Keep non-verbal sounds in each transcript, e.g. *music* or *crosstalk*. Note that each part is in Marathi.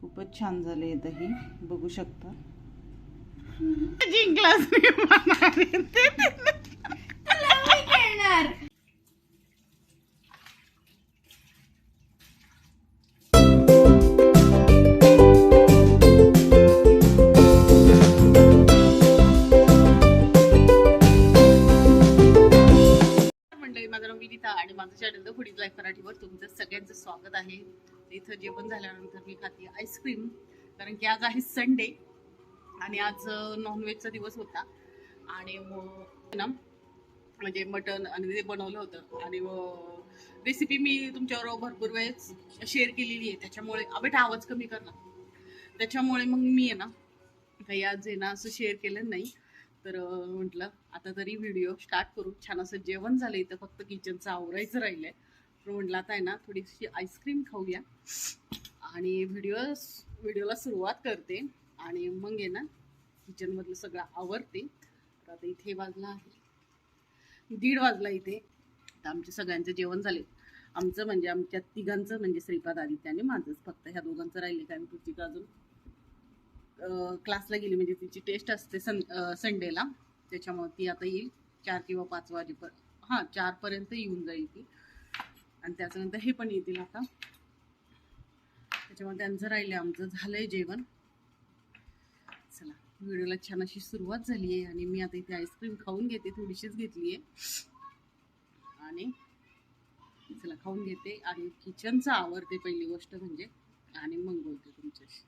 खूपच छान झाले दही बघू शकता. मंडळी माझं नाव विनिता आणि माझं चॅनल द फुडीज लाईफ मराठीवर तुमचं सगळ्यांचं स्वागत आहे. इथं जेवण झाल्यानंतर मी खाते आईस्क्रीम कारण की आज आहे संडे आणि आज नॉनव्हेजचा दिवस होता. आणि मग ना म्हणजे मटन आणि ते बनवलं होतं. आणि रेसिपी मी तुमच्यावर भरपूर वेळेस शेअर केलेली आहे. त्याच्यामुळे बेटा आवाज कमी कर ना. त्याच्यामुळे मग मी आहे ना काही आज आहे ना असं शेअर केलं नाही. तर म्हटलं आता तरी व्हिडिओ स्टार्ट करू. छान असं जेवण झालं. इथं फक्त किचनचं आवरायचं राहिलं आहे म्हणला आता आहे ना थोडीशी आईस्क्रीम खाऊया. आणि व्हिडिओ व्हिडिओला सुरुवात करते. आणि मग आहे ना किचनमधलं सगळं आवरते. तर आता इथे वाजला आहे. दीड वाजला इथे. तर आमचे सगळ्यांचे जेवण झाले. आमचं म्हणजे आमच्या तिघांचं म्हणजे श्रीपाद आदित्य आणि माझंच. फक्त ह्या दोघांचं राहिले कारण पुढची अजून? क्लासला गेली म्हणजे तिची टेस्ट असते सन संडेला त्याच्यामुळे ती आता येईल. चार किंवा पाच वाजेपर्यंत. हां चारपर्यंत येऊन जाईल ती. आणि त्याच्यानंतर हे पण येतील आता. त्याच्यामुळे त्यांचं राहिलं आमचं झालंय जेवण. चला व्हिडिओला छान अशी सुरुवात झाली आहे आणि मी आता इथे आईस्क्रीम खाऊन घेते थोडीशीच घेतली आहे. आणि चला खाऊन घेते. आणि किचनचं आवडते पहिली गोष्ट म्हणजे आणि मग बोलते तुमच्याशी.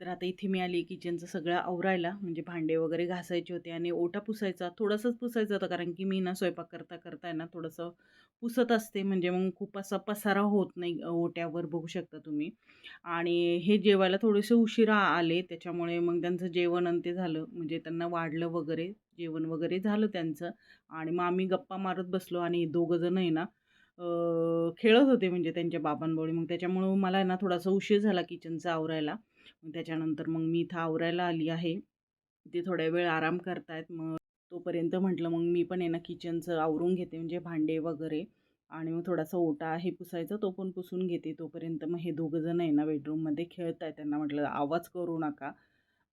तर आता इथे मी आली किचनचं सगळं आवरायला म्हणजे भांडे वगैरे घासायचे होते आणि ओटा पुसायचा थोडंसंच पुसायचा होता कारण की मी ना स्वयंपाक करता करता ना थोडंसं पुसत असते म्हणजे मग खूप असा पसारा होत नाही ओट्यावर बघू शकता तुम्ही. आणि हे जेवायला थोडेसे उशिरा आले त्याच्यामुळे मग त्यांचं जेवण आणि ते झालं म्हणजे त्यांना वाढलं वगैरे जेवण वगैरे झालं त्यांचं. आणि मग आम्ही गप्पा मारत बसलो आणि दोघं जण आहे ना खेळत होते म्हणजे त्यांच्या बाबांबरोबर. मग त्याच्यामुळं मला आहे ना थोडासा उशीर झाला किचनचा आवरायला. मग त्याच्यानंतर मग मी इथं आवरायला आली आहे. ते थोड्या वेळ आराम करतायत. मग तोपर्यंत म्हटलं मग मी पण आहे ना किचनचं आवरून घेते म्हणजे भांडे वगैरे आणि मग थोडासा ओटा आहे पुसायचा तो पण पुसून घेते. तोपर्यंत मग हे दोघं जण आहे ना बेडरूममध्ये खेळत आहेत त्यांना म्हटलं आवाज करू नका.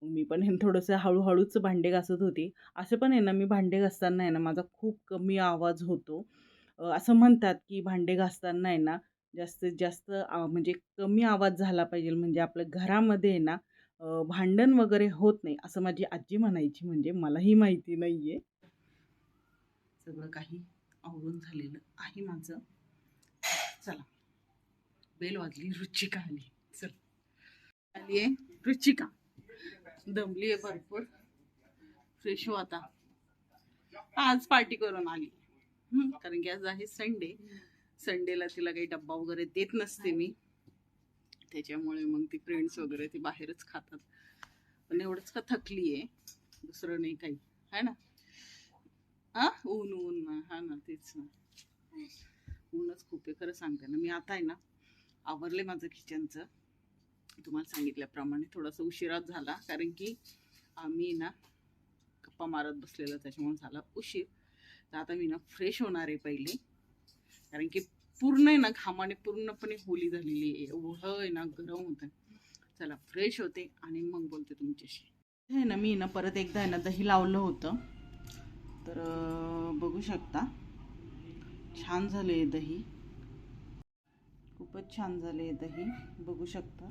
मग मी पण हे *laughs* थोडंसं हळूहळूच भांडे घासत होती. असं पण आहे ना मी भांडे घासताना आहे ना माझा खूप कमी आवाज होतो. असं म्हणतात की भांडे घासताना आहे ना जास्तीत जास्त म्हणजे कमी आवाज झाला पाहिजे. म्हणजे आपल्या घरामध्ये आहे ना भांडण वगैरे होत नाही असं माझी आजी म्हणायची. म्हणजे मलाही माहिती नाही आहे सगळं काही आवरून झालेलं आहे माझं. चला. बेल वाजली रुचिका आली. चल. आली आहे रुचिका. दमली आहे भरपूर. फ्रेश हो आता. आज पार्टी करून आली. कारण की आज आहे संडे संडेला तिला काही डब्बा वगैरे देत नसते मी. त्याच्यामुळे मग ती फ्रेंड्स वगैरे ती बाहेरच खातात. पण एवढंच का थकली आहे दुसरं नाही काही. है ना? हा ऊन ऊन ना. हा ना तेच ना. ऊनच खूप आहे. खरं सांगते ना मी आता आहे ना आवरले माझं किचनचं तुम्हाला सांगितल्याप्रमाणे थोडासा उशिराच झाला कारण की आम्ही ना गप्पा मारत बसलेलं त्याच्यामुळे झाला उशीर. तर आता मी ना फ्रेश होणार आहे पहिले. कारण की पूर्ण आहे ना घामाने पूर्णपणे होली झालेली आहे. एवढं आहे ना गरम होतं चला फ्रेश होते आणि मग बोलते तुमच्याशी. आहे ना मी ना परत एकदा आहे ना दही लावलं होतं. तर बघू शकता. छान झाले दही. खूपच छान झाले दही. बघू शकता.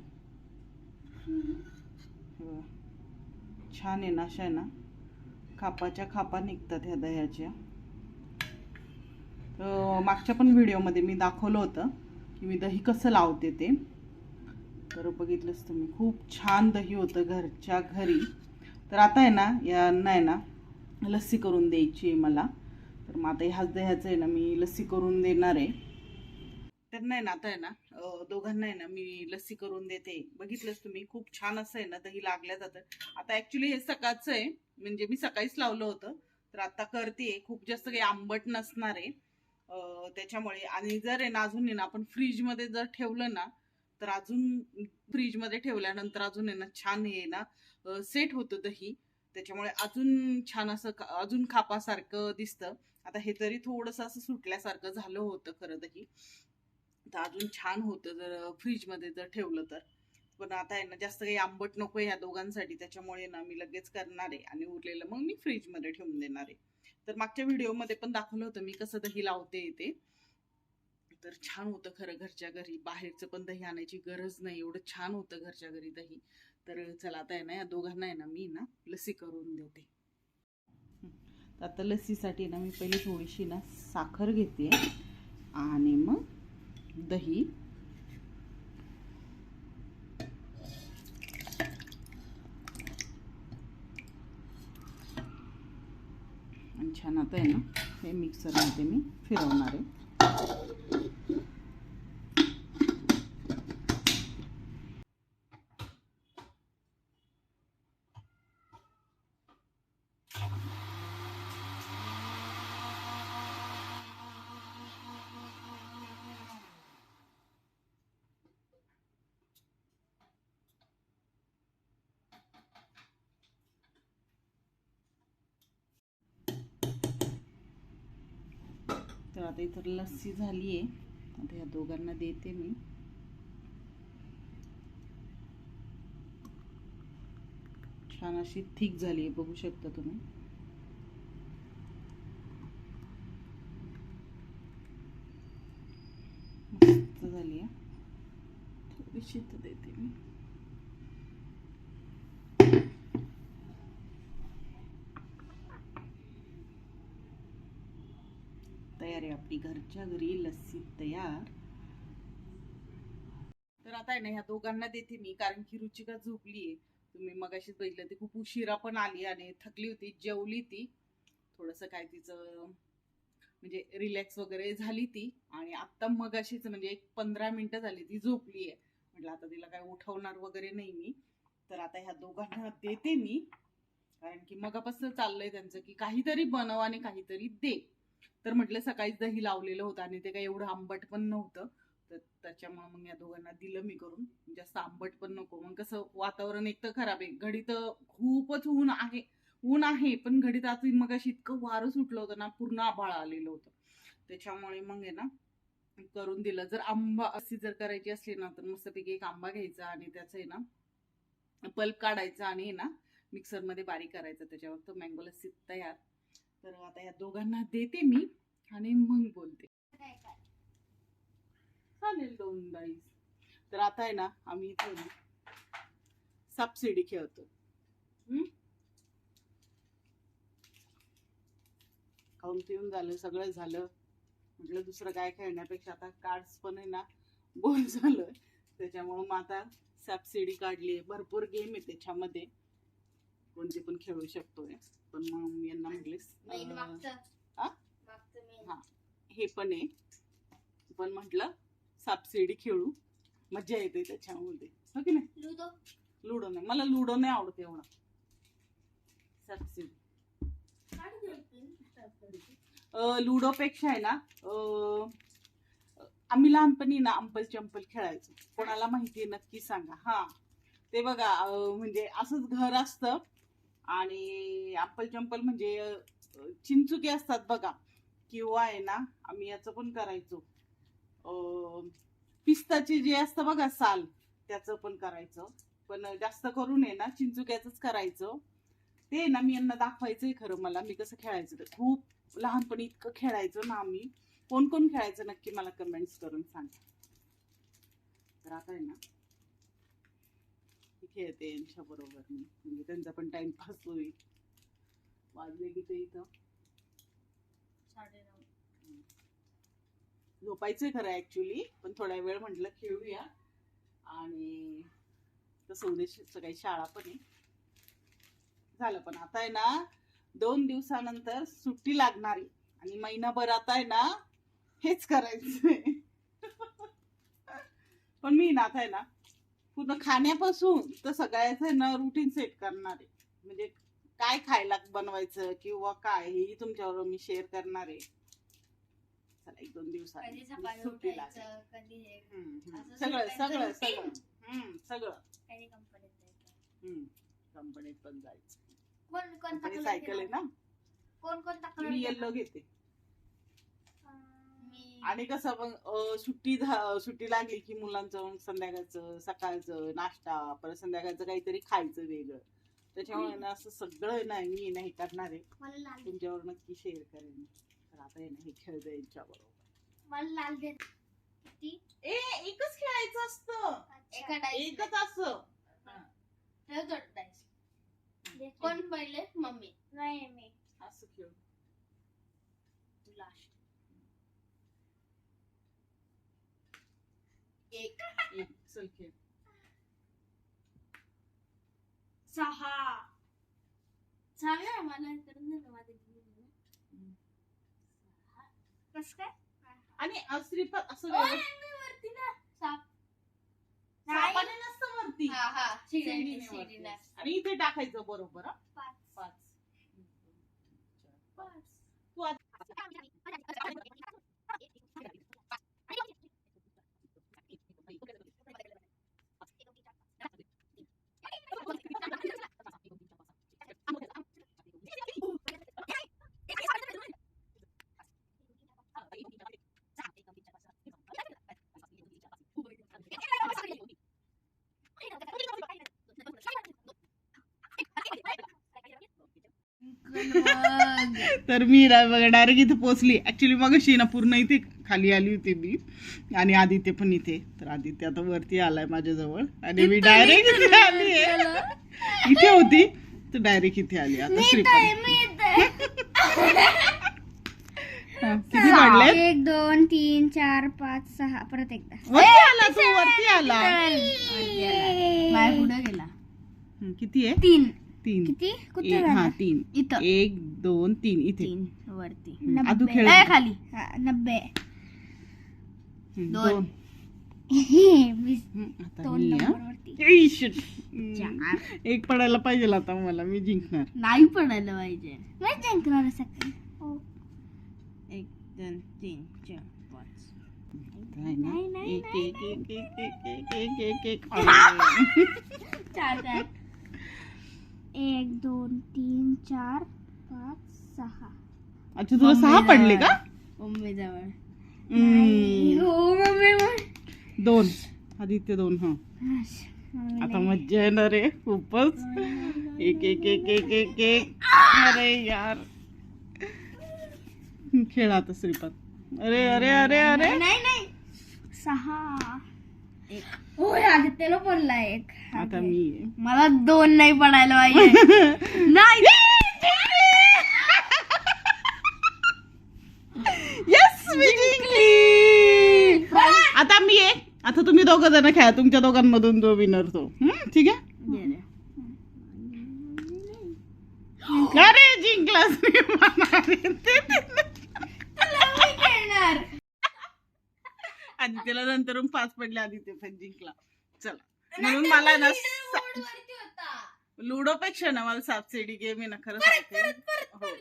छान आहे ना अशा आहे ना खापाच्या खापा निघतात ह्या दह्याच्या. मागच्या पण व्हिडिओमध्ये मी दाखवलं होतं की मी दही कसं लावते ते. तर बघितलंच तुम्ही खूप छान दही होतं घरच्या घरी. तर आता आहे ना यांना आहे ना लस्सी करून द्यायची आहे मला. तर मग आता ह्याच दह्याचं आहे ना मी लस्सी करून देणार आहे. तर नाही ना आता आहे ना दोघांना आहे ना मी लस्सी करून देते. बघितलंच तुम्ही खूप छान असं आहे ना दही लागल्या जातं. आता ॲक्च्युली हे सकाळचं आहे म्हणजे मी सकाळीच लावलं होतं. तर आता करते खूप जास्त काही आंबट नसणार आहे. त्याच्यामुळे आणि जर आहे ना अजून ना आपण फ्रीजमध्ये जर ठेवलं ना तर अजून फ्रीजमध्ये ठेवल्यानंतर अजून आहे ना छान आहे ना सेट होतं दही. त्याच्यामुळे अजून छान असं अजून खापासारखं दिसतं. आता हे तरी थोडंसं असं सुटल्यासारखं झालं होतं खरं दही. तर अजून छान होतं जर फ्रीजमध्ये जर ठेवलं तर. पण आता आहे ना जास्त काही आंबट नको ह्या दोघांसाठी. त्याच्यामुळे ना मी लगेच करणार आहे आणि उरलेलं मग मी फ्रीजमध्ये ठेवून देणार आहे. तर मागच्या व्हिडिओमध्ये पण दाखवलं होतं मी कसं दही लावते ते. तर छान होतं खरं घरच्या घरी. बाहेरचं पण दही आणायची गरज नाही. एवढं छान होतं घरच्या घरी दही. तर चला आता आहे ना या दोघांना आहे ना मी ना लसी करून देते. तर आता लसीसाठी ना मी पहिले थोडीशी ना साखर घेते. आणि मग दही आणि छान आता आहे ना हे मिक्सरमध्ये मी फिरवणार आहे. तर आता इथं लस्सी झाली आहे आता ह्या दोघांना देते मी. छान अशी थिक झाली आहे बघू शकता तुम्ही. मस्त झाली आहे थोडीशी तर देते मी. तयार आहे आपली घरच्या घरी लस्सी तयार. तर आता आहे ना ह्या दोघांना देते मी कारण की रुचिका झोपलीये. तुम्ही मगाशीच बघितलं ती खूप उशिरा पण आली आणि थकली होती जेवली ती. थोडंसं काय तिचं म्हणजे रिलॅक्स वगैरे झाली ती. आणि आत्ता मगाशीच म्हणजे एक पंधरा मिनिटं झाली ती झोपली आहे म्हटलं आता तिला काय उठवणार वगैरे नाही मी. तर आता ह्या दोघांना देते मी. कारण की मगापासून चाललंय त्यांचं की काहीतरी बनव आणि काहीतरी दे. तर म्हटलं सकाळीच दही लावलेलं होतं आणि ते काही एवढं आंबट पण नव्हतं. तर त्याच्यामुळे मग या दोघांना दिलं मी करून. जास्त आंबट पण नको. मग कसं वातावरण एक तर खराब आहे. घडी तर खूपच ऊन आहे. ऊन आहे पण घडीत आज मग अशी इतकं वारं सुटलं होतं ना पूर्ण आभाळ आलेलं होतं. त्याच्यामुळे मग आहे ना करून दिलं. जर आंबा अशी जर करायची असली ना तर मस्तपैकी एक आंबा घ्यायचा आणि त्याचं आहे ना पल्प काढायचा आणि आहे ना मिक्सरमध्ये बारीक करायचं. त्याच्यावर तो मँगो लस्सी तयार. तर आता या दोघांना देते मी आणि मग बोलते. चालेल दोन डाईस तर आता आहे ना आम्ही इथे सबसिडी खेळतो. हम्म? खाऊन पिऊन झालं सगळं झालं. म्हटलं दुसरं काय खेळण्यापेक्षा आता कार्ड्स पण आहे ना बोल झालं त्याच्यामुळं मग आता सबसिडी काढली आहे भरपूर गेम आहे त्याच्यामध्ये. कोणते पण खेळू शकतोय. पण मग मी यांना म्हटलेस हा. हे. पण आहे. पण म्हटलं सबसिडी खेळू. मजा येते त्याच्यामध्ये. हो की नाही? लुडो. लुडो नाही. मला लुडो नाही आवडत एवढा. pen. लुडो पेक्षा आहे ना आम्ही लहानपणी ना अंपल चंपल खेळायचो. कोणाला माहिती नक्की सांगा. हा. ते बघा म्हणजे असंच घर असतं. आणि अप्पल चंपल म्हणजे चिंचुके असतात बघा. किंवा आहे ना आम्ही याचं पण करायचो. पिस्ताचे जे असतं बघा साल त्याचं पण करायचं. पण जास्त करून आहे ना चिंचुक्याचंच करायचं. ते आहे ना मी यांना दाखवायचंय खरं मला. मी कसं खेळायचं ते. खूप लहानपणी इतकं खेळायचो ना आम्ही. कोण कोण खेळायचं नक्की मला कमेंट्स करून सांगा. तर आता आहे ना खेळते यांच्या बरोबर मी. म्हणजे त्यांचा पण टाइमपास होईल. वाजले की ते इथं. झोपायचंय खरं ऍक्च्युली पण थोड्या वेळ म्हटलं खेळूया. आणि तसं उद्या सकाळी शाळा पण आहे. झालं पण. आता आहे ना दोन दिवसानंतर सुट्टी लागणार आणि महिनाभर आता आहे ना हेच करायचंय. *laughs* पण मी ना आता आहे ना पूर्ण खाण्यापासून तर सगळ्याचं ना रुटीन सेट करणार आहे. म्हणजे काय खायला बनवायचं किंवा काय हेही तुमच्याबरोबर मी शेअर करणार आहे. चला एक दोन कधी दिवसांनी सकाळी सुट्टी लागेल. उठायचं कधी हे. हम्म, हम्म. असं सगळं सगळं सगळं routine. सगळं. हम्म, सगळं. कधी कंपनीत जायचं? हम्म. कंपनीत पण जायचं. कोण कोणता कंपनी कलर सायकल आहे ना? कोण कोणता मी येल्लो घेते. आणि कसं मग सुट्टी सुट्टी लागली की मुलांचं मग संध्याकाळचं सकाळचं नाश्ता परत संध्याकाळचं काहीतरी खायचं वेगळं. त्याच्यामुळे ना असं सगळं नाही मी नाही करणार आहे. तुमच्यावर नक्की शेअर करेन. तर आता हे नाही खेळतं यांच्याबरोबर. मला लाल दे. किती ए एकच खेळायचं असतं. एकच असं. कोण पहिले? मम्मी. नाही मी. असं खेळ. लास्ट एक एक चल खेळ. सहा. मला करून कस काय? आणि श्रीपाद असं ओय, व्यवस्थित- मी वरती ना. साप. सापाने नसतं वरती. हा हा. शिडीने शिडीने वरती. शिडीने आणि इथे टाकायचं बरोबर हं? पाच. पाच. पाच. तू आता *laughs* तर मी बघा डायरेक्ट इथे पोहोचली. ऍक्च्युली मग ना पूर्ण इथे खाली आली होती मी. आणि आदित्य पण इथे. तर आदित्य आता वरती आलाय माझ्याजवळ. आणि मी डायरेक्ट इथे आली इथे होती. तर डायरेक्ट इथे आली. आता श्रीपाद. *laughs* किती पडले एक दोन तीन चार पाच सहा. परत एकदा. वरती आला तू वरती आला. पुढे गेला. किती आहे? तीन. तीन किती कुठे एक- हा झाला तीन इथं एक दोन तीन इथे तीन वरती हं, आदू खेळ ए, खाली हा, नब्बे हं, दोन. दोन वीस हं, आता दोन मी हा. नंबर वरती ए, shit. हं, चार. एक पडायला पाहिजे आता मला मी जिंकणार नाही पडायला पाहिजे नाही जिंकणार सकाळी एक दोन तीन चार पाच काय ना? नाही, नाही, एक एक एक एक एक एक एक एक एक अरे. चार चार एक दोन तीन चार पाच सहा. अच्छा तुला सहा पडले का? मम्मी जवळ हं, हो मम्मी दोन. आदित्य दोन हा. आता मज्जा येणार आहे खूपच. एक एक एक एक एक एक. अरे यार. खेळ आता श्रीपाद. अरे अरे अरे अरे. नाही नाही. सहा. होय आदित्यला पडला एक. आता मी. मला दोन नाही पडायला पाहिजे. नाही. येस मी जिंकली आता मी आहे आता तुम्ही दोघं जण खेळा. तुमच्या दोघांमधून जो विनर तो. हं, ठीक आहे? अरे जिंकलास मी. म्हणाले. ते- ते- खेळणार. आदित्यला नंतरून पाच पडले आदित्य पण जिंकला. चला. म्हणून मला ना लुडो पेक्षा ना मला सापसेडी गेम आहे ना खरं सांगते. हो.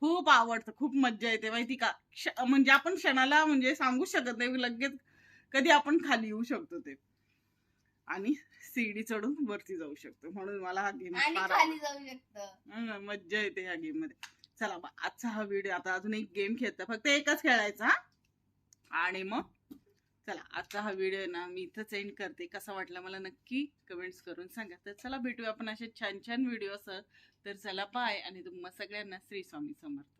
खूप आवडतं खूप मज्जा येते माहिती का? म्हणजे आपण क्षणाला म्हणजे सांगू शकत नाही लगेच कधी आपण खाली येऊ शकतो ते. आणि सीडी चढून वरती जाऊ शकतो म्हणून मला हा गेम फार मज्जा येते ह्या गेममध्ये. चला आजचा हा व्हिडिओ आता अजून एक गेम खेळता फक्त एकच खेळायचा? आणि मग चला आजचा हा व्हिडिओ ना मी इथंच एंड करते. कसा वाटला मला नक्की कमेंट्स करून सांगा. तर चला भेटूया आपण असे छान छान व्हिडिओ तर चला पाय आणि तुम्हा सगळ्यांना श्री स्वामी समर्थ.